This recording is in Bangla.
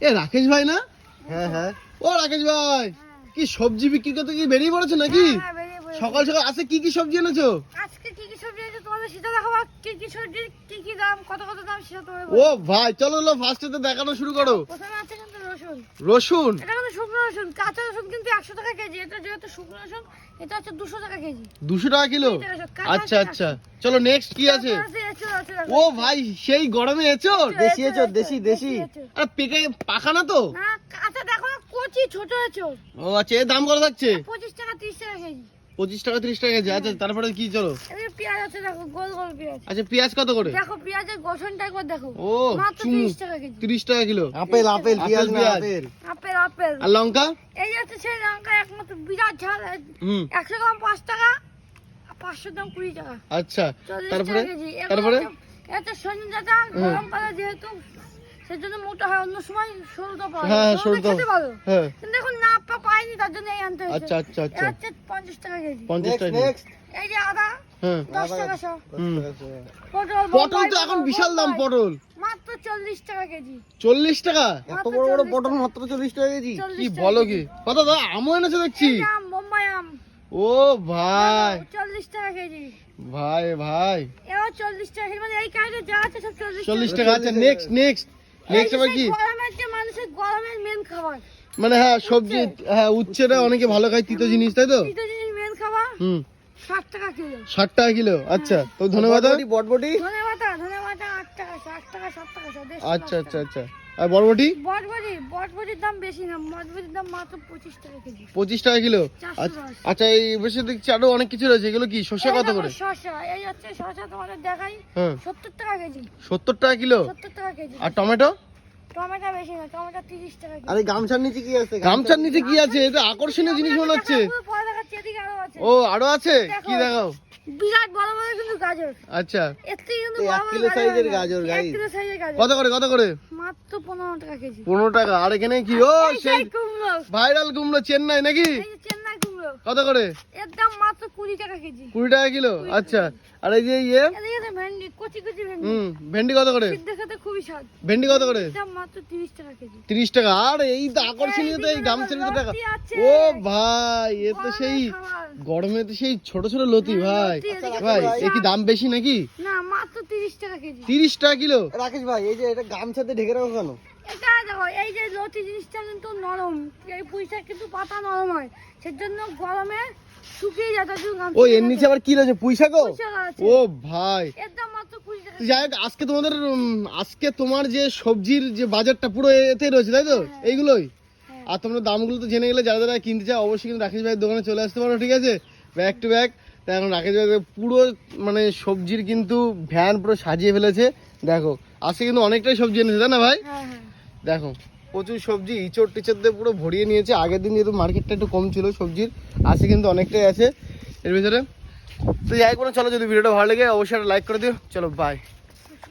এ রাকেশ ভাই না? হ্যাঁ হ্যাঁ। ও রাকেশ ভাই। কি সবজি বিক্রি করতে কি বেরিয়ে পড়েছো নাকি? হ্যাঁ, পড়েছি। সকাল সকাল আছে কি কি সবজি এনেছো? আজকে কি কি সবজি আছে তোমাদের সেটা দেখাবো। কি কি সবজি কি কি দাম কত কত দাম সেটা তোমাদের ও ভাই চলো চলো ফার্স্টে তো দেখানো শুরু করো। প্রথমে আছে কিন্তু রসুন। রসুন? এটা কিন্তু শুকনো রসুন। কাঁচা রসুন কিন্তু একশো টাকা কেজি। এটা যেহেতু শুকনো রসুন এটা হচ্ছে দুশো টাকা কেজি। দুশো টাকা কিলো? আচ্ছা আচ্ছা। চলো নেক্সট কি আছে। ও ভাই সেই গরমে এচোর দেশি এঁচোড়, দেশি, দেশি। আর পেকে পাকা না তো? না কাঁচা দেখো কচি ছোট এঁচোড়। ও আচ্ছা এর দাম কত থাকছে? পঁচিশ টাকা তিরিশ টাকা কেজি। পঁচিশ টাকা ত্রিশ টাকা কেজি। আচ্ছা তারপরে কি চলো। পেঁয়াজ আছে দেখো গোল গোল পেঁয়াজ। আচ্ছা পেঁয়াজ কত করে? দেখো পেঁয়াজের গঠনটা একবার দেখো। ও মাত্র তিরিশ টাকা কেজি। তিরিশ টাকা কিলো। আপেল আপেল পেঁয়াজ পেঁয়াজ। আপেল? Apple apple. আর লঙ্কা? এই হচ্ছে সেই লঙ্কা একমাত্র বিরাট ঝাল। একশো গ্রাম পাঁচ টাকা আর পাঁচশো গ্রাম কুড়ি টাকা। আচ্ছা তারপরে? তারপরে? এটা সজনে ডাঁটা গরম পাতা যেহেতু সেজন্য মোটা হয় অন্য সময় সরুটা পাওয়া হ্যাঁ যায় সরু সরুটা খেতে ভালো হ্যাঁ। কিন্তু এখন না পা- পাইনি তার জন্য এই আনতে হয়েছে। আচ্ছা আচ্ছা আচ্ছা। হচ্ছে পঞ্চাশ টাকা কেজি। পঞ্চাশ নেক্সট টাকা নেক্সট এই যে আদা হ্যাঁ। দশ টাকা শো পটল পটল তো এখন বিশাল দাম পটল। মাত্র চল্লিশ টাকা কেজি। চল্লিশ টাকা? এত বড় বড় পটল মাত্র চল্লিশ টাকা কেজি? কি চল্লিশ টাকা বলো কি? কত দাদা আমও এনেছো দেখছি। আম বোম্বাই আম। ও ভাই। চল্লিশ টাকা কেজি। ভাই ভাই। চল্লিশ টাকা কেজি। মানে এই যা আছে সব টাকা আচ্ছা নেক্সট নেক্সট নেক্সট আবার কি? মানুষের গরমের মেন খাবার। মানে হ্যাঁ সবজি হ্যাঁ উচ্ছেটা অনেকে ভালো খায় তিতো জিনিস তাই তো? তিতো জিনিস মেন খাবার। হুম। ষাট টাকা কিলো। ষাট টাকা কিলো আচ্ছা তো ধন্যবাদ বটবটি টাকা টাকা সাত টাকা আচ্ছা আচ্ছা আচ্ছা। আর বরবটি? বটবটি বটবটির দাম বেশি না বটবটির দাম মাত্র পঁচিশ টাকা কেজি। পঁচিশ টাকা কিলো? আচ্ছা আচ্ছা এই বসে দেখছি আরও অনেক কিছু রয়েছে এগুলো কি শসা কত করে? শসা এই হচ্ছে শসা তোমাদের দেখাই হ্যাঁ। সত্তর টাকা কেজি। সত্তর টাকা কিলো? সত্তর টাকা কেজি। আর টমেটো? টমেটো বেশি না টমেটো তিরিশ টাকা আরে গামছার নিচে কি আছে? গামছার নিচে কি আছে? এটা আকর্ষণীয় জিনিস মনে হচ্ছে। ও আরও আছে। কি দেখাও? বিরাট বড় বড় কিন্তু গাজর। আচ্ছা। এর থেকে কিন্তু বড় এক বড় কিলো সাইজের গাজর, এক কিলো সাইজের গাজর। কত করে কত করে? মাত্র পনেরো টাকা কেজি। পনেরো টাকা। আর এখানে কি? ও সেই ভাইরাল কুমড়ো চেন্নাই নাকি? চেন্নাই কত করে? এর দাম মাত্র কুড়ি টাকা কেজি। কুড়ি টাকা কিলো? আচ্ছা। আর এই যে ইয়ে? ভেন্ডি কচি কচি ভেন্ডি। হুম ভেন্ডি কত করে? সিদ্ধ খেতে খুবই স্বাদ। ভেন্ডি কত করে? মাত্র তিরিশ টাকা কেজি। তিরিশ টাকা। আর এই তো আকর্ষণীয় তো এই গামছার ভিতরে টাকা। ও ভাই এ তো সেই গরমে তো সেই ছোট ছোট লতি হ্যাঁ, ভাই। ভাই এ কি দাম বেশি নাকি? না মাত্র তিরিশ টাকা কেজি। তিরিশ টাকা কিলো? রাকেশ ভাই এই যে এটা গামছাতে ঢেকে রাখো কেন? এটা দেখো এই যে লতি জিনিসটা কিন্তু নরম। এই পুঁইটা কিন্তু পাতা নরম হয়। সেজন্য গরমে শুকিয়ে যায় ও এর নিচে আবার কি রয়েছে? পুঁই ও ভাই। যাই হোক আজকে তোমাদের আজকে তোমার যে সবজির যে বাজারটা পুরো এতে রয়েছে তাই তো? এইগুলোই? হ্যাঁ। আর তোমরা দামগুলো তো জেনে গেলে যারা যারা কিনতে চাও অবশ্যই কিন্তু রাকেশ ভাইয়ের দোকানে চলে আসতে পারো ঠিক আছে? ব্যাক টু ব্যাক তাই এখন রাকেশ ভাই পুরো মানে সবজির কিন্তু ভ্যান পুরো সাজিয়ে ফেলেছে। দেখো আজকে কিন্তু অনেকটাই সবজি এনেছে তাই না ভাই? হ্যাঁ হ্যাঁ। দেখো, প্রচুর সবজি, ইচড় টিচড় দিয়ে পুরো ভরিয়ে নিয়েছে। আগের দিন যেহেতু মার্কেটটা একটু কম ছিল সবজির আছে কিন্তু অনেকটাই আছে। এর ভিতরে তো যাই কোনো চলো যদি ভিডিওটা ভালো লাগে, অবশ্যই লাইক করে দিও। চলো বাই